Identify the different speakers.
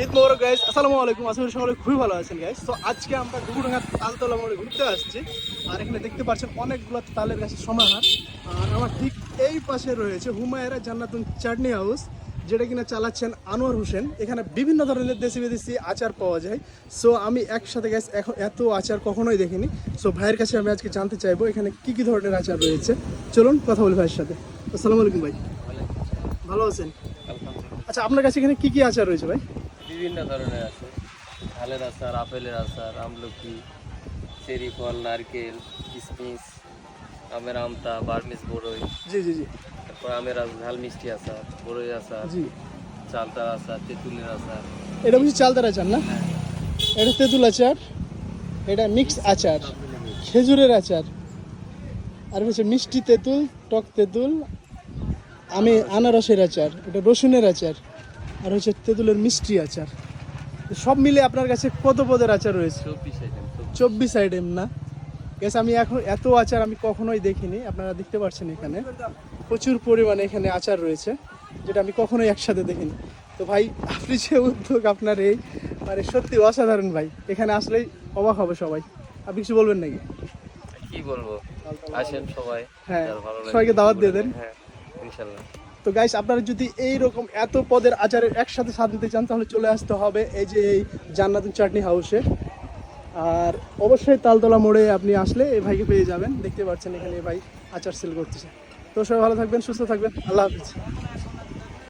Speaker 1: ঈদ মোবারক guys আসসালামু আলাইকুম। করি সকলে খুবই ভালো আছেন গাইস তো আজকে আমরা ডুবুডাঙ্গা তালতলা মোড়ে ঘুরতে আসছি। আর এখানে দেখতে পাচ্ছেন অনেকগুলো তালের গাছের সমাহার। আর আমার ঠিক এই পাশে রয়েছে হুমায়রা জান্নাতুন চাটনি হাউস যেটা কিনা চালাচ্ছেন আনোয়ার হোসেন। এখানে বিভিন্ন ধরনের দেশি বিদেশি আচার পাওয়া যায়। সো আমি একসাথে গ্যাস এখন এত আচার কখনোই দেখিনি। সো ভাইয়ের কাছে আমি আজকে জানতে চাইব এখানে কি কি ধরনের আচার রয়েছে? চলুন কথা বলি ভাইয়ের সাথে। আসসালামু আলাইকুম ভাই। ভালো আছেন? আচ্ছা আপনার কাছে এখানে কি কি আচার রয়েছে ভাই?
Speaker 2: বিভিন্ন ধরনের আছে। ঝালের আচার আপেলের আচার আমলকি চেরি ফল নারকেল কিশমিশ আমের আমতা বার্মিস বড়ই।
Speaker 1: জি জি জি।
Speaker 2: তারপর আমের ঝাল মিষ্টি আচার বড়ই আচার
Speaker 1: জি।
Speaker 2: চালতার আচার তেঁতুলের আচার।
Speaker 1: এটা বুঝি চালতার আচার না? এটা তেঁতুল আচার এটা মিক্স আচার খেজুরের আচার আর হচ্ছে মিষ্টি তেঁতুল টক তেঁতুল আমি আনারসের আচার এটা রসুনের আচার। আর হচ্ছে তেঁতুলের মিষ্টি আচার। সব মিলে আপনার কাছে কত পদের আচার রয়েছে?
Speaker 2: চব্বিশ আইটেম
Speaker 1: না? গেছে আমি এখন এত আচার আমি কখনোই দেখিনি আপনারা দেখতে পাচ্ছেন এখানে। প্রচুর পরিমাণে এখানে আচার রয়েছে যেটা আমি কখনোই একসাথে দেখিনি। তো ভাই আপনি যে উদ্যোগ আপনার এই মানে সত্যি অসাধারণ ভাই। এখানে আসলেই অবাক হবে সবাই। আপনি কিছু বলবেন নাকি?
Speaker 2: কি বলব? আসেন সবাই।
Speaker 1: হ্যাঁ, সবাইকে দাওয়াত দিয়ে দেন।
Speaker 2: হ্যাঁ ইনশাল্লাহ।
Speaker 1: তো গাইস আপনারা যদি এই রকম এত পদের আচারের একসাথে স্বাদ নিতে চান, তাহলে চলে আসতে হবে এই যে এই জান্নাতুন চাটনি হাউসে আর অবশ্যই তালতলা মোড়ে আপনি আসলে এই ভাইকে পেয়ে যাবেন। দেখতে পাচ্ছেন এখানে এই ভাই আচার সেল করতেছে। তো সবাই ভালো থাকবেন, সুস্থ থাকবেন। আল্লাহ হাফিজ।